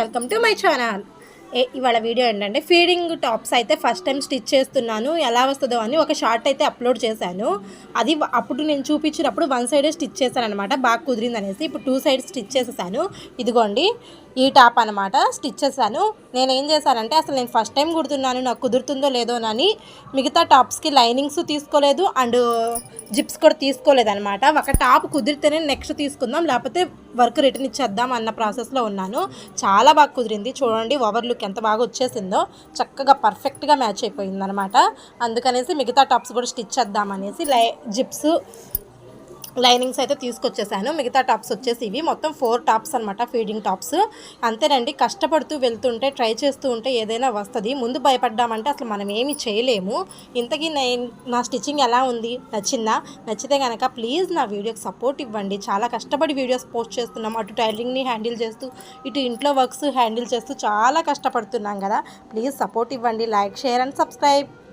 Welcome to my channel ఏ ఇవాళ video ఏంటంటే ఫీడింగ్ టాప్స్ అయితే ఫస్ట్ టైం స్టిచ్ చేస్తున్నాను. ఎలా వస్తుందో అని ఒక షార్ట్ అయితే అప్లోడ్ చేశాను. అది అప్పుడు నేను చూపించినప్పుడు వన్ సైడే స్టిచ్ చేశాను అనమాట బాగా కుదిరింది అనేసి ఇప్పుడు టూ సైడ్స్ స్టిచ్ చేసేసాను. ఇదిగోండి ఈ టాప్ అనమాట స్టిచ్ చేశాను. నేను ఏం చేశానంటే అసలు నేను ఫస్ట్ టైం కుడుతున్నాను నాకు కుదురుతుందో లేదో అని మిగతా టాప్స్కి లైనింగ్స్ తీసుకోలేదు. అండ్ జిప్స్ కూడా తీసుకోలేదు అనమాట ఒక టాప్ కుదిరితేనే నెక్స్ట్ తీసుకుందాం. లేకపోతే వర్క్ రిటర్న్ ఇచ్చేద్దాం అన్న ప్రాసెస్లో ఉన్నాను. చాలా బాగా కుదిరింది. చూడండి ఓవర్ లుక్ ఎంత బాగా వచ్చేసిందో. చక్కగా పర్ఫెక్ట్గా మ్యాచ్ అయిపోయింది అనమాట అందుకనేసి మిగతా టాప్స్ కూడా స్టిచ్ చేద్దాం అనేసి లై జిప్స్ లైనింగ్స్ అయితే తీసుకొచ్చేసాను. మిగతా టాప్స్ వచ్చేసి ఇవి. మొత్తం ఫోర్ టాప్స్ అనమాట ఫీడింగ్ టాప్స్. అంతేనండి కష్టపడుతూ వెళ్తుంటే ట్రై చేస్తూ ఉంటే ఏదైనా వస్తుంది. ముందు భయపడ్డామంటే అసలు మనం ఏమి చేయలేము. ఇంతకీ నేను నా స్టిచ్చింగ్ ఎలా ఉంది? నచ్చిందా? నచ్చితే కనుక ప్లీజ్ నా వీడియోకి సపోర్ట్ ఇవ్వండి. చాలా కష్టపడి వీడియోస్ పోస్ట్ చేస్తున్నాం. అటు టైలరింగ్ని హ్యాండిల్ చేస్తూ ఇటు ఇంట్లో వర్క్స్ హ్యాండిల్ చేస్తూ చాలా కష్టపడుతున్నాం కదా. ప్లీజ్ సపోర్ట్ ఇవ్వండి. Like share and subscribe.